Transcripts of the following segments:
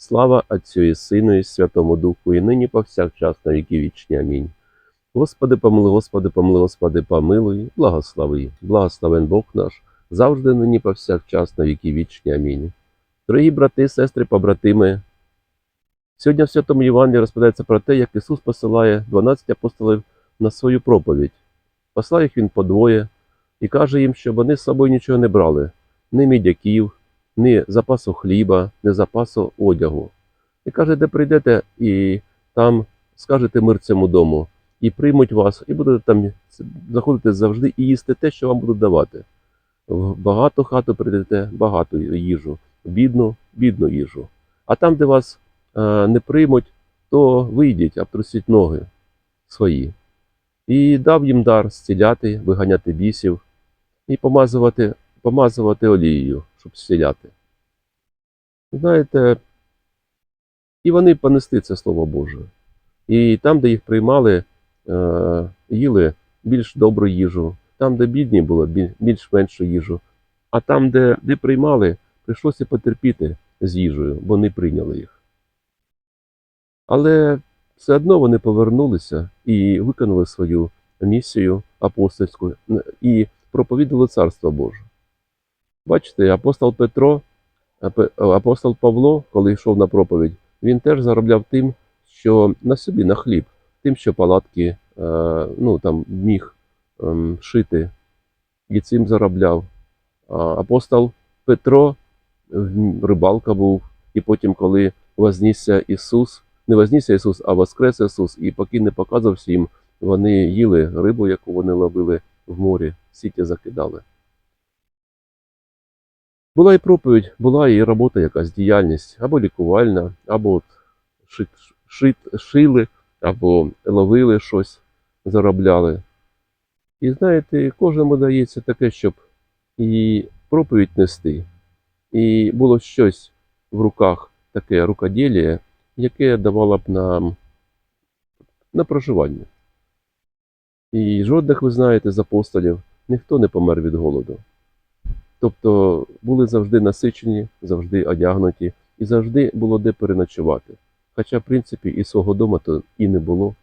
Слава Отцю і Сину, і Святому Духу, і нині повсякчас на віки вічні. Амінь. Господи, помилуй, Господи, помилуй, Господи, помилуй, благослови, благословен Бог наш, завжди нині повсякчас на віки вічні. Амінь. Дорогі брати, сестри, побратими, сьогодні в Святому Євангелії розповідається про те, як Ісус посилає 12 апостолів на свою проповідь. Послав їх Він подвоє і каже їм, щоб вони з собою нічого не брали, ні мідяків, ні запасу хліба, ні запасу одягу. І каже, де прийдете і там скажете мир цьому дому, і приймуть вас, і будете там заходити завжди і їсти те, що вам будуть давати. В багату хату прийдете багату їжу, бідну, бідну їжу. А там, де вас е, не приймуть, то вийдіть, обтрусіть ноги свої. І дав їм дар зціляти, виганяти бісів і помазувати, помазувати олією, щоб зціляти. Знаєте, і вони понесли це Слово Боже. І там, де їх приймали, е, їли більш добру їжу, там, де бідні було, більш меншу їжу. А там, де не приймали, прийшлося потерпіти з їжею, бо не прийняли їх. Але все одно вони повернулися і виконали свою місію апостольську і проповідали Царство Боже. Бачите, апостол Петро, апостол Павло, коли йшов на проповідь, він теж заробляв тим, що на собі, на хліб, тим, що палатки е, ну, там, міг ем, шити, і цим заробляв. Апостол Петро рибалка був, і потім, коли вознісся Ісус, не вознісся Ісус, а воскрес Ісус, і поки не показався їм, вони їли рибу, яку вони ловили в морі, сіті закидали. Була і проповідь, була і робота якась діяльність, або лікувальна, або шит, шит, шили, або ловили щось, заробляли. І знаєте, кожному дається таке, щоб і проповідь нести, і було щось в руках, таке рукоділля, яке давало б нам на проживання. І жодних, ви знаєте, з апостолів ніхто не помер від голоду. Тобто були завжди насичені, завжди одягнуті, і завжди було де переночувати. Хоча, в принципі, і свого дому то і не було.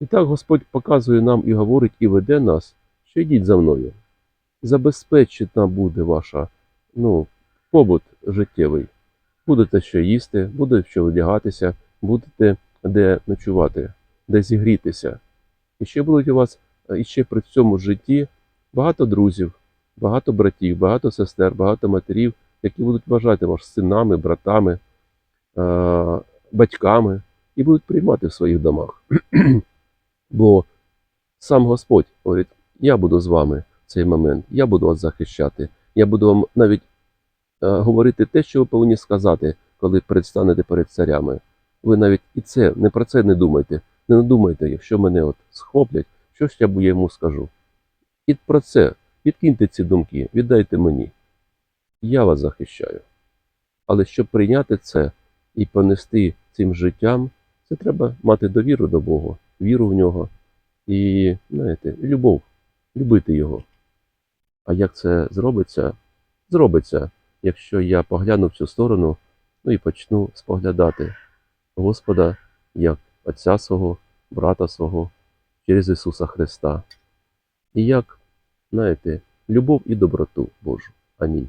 І так Господь показує нам і говорить, і веде нас, що йдіть за мною. Забезпечена буде ваша ну, побут життєвий. Будете що їсти, буде що одягатися, будете де ночувати, де зігрітися. І ще будуть у вас е, і ще при цьому житті багато друзів, багато братів, багато сестер, багато матерів, які будуть вважати вас синами, братами, е, батьками і будуть приймати в своїх домах. Бо сам Господь говорить: я буду з вами в цей момент, я буду вас захищати, я буду вам навіть е, говорити те, що ви повинні сказати, коли предстанете перед царями. Ви навіть і це не про це не думайте. Не надумайте, якщо мене от схоплять, що ж я йому скажу. І про це відкиньте ці думки, віддайте мені. Я вас захищаю. Але щоб прийняти це і понести цим життям, це треба мати довіру до Бога, віру в нього і, знаєте, любов, любити його. А як це зробиться? Зробиться, якщо я погляну в цю сторону, ну і почну споглядати Господа як Отця свого, брата свого через Ісуса Христа. І як, знаєте, любов і доброту Божу. Амінь.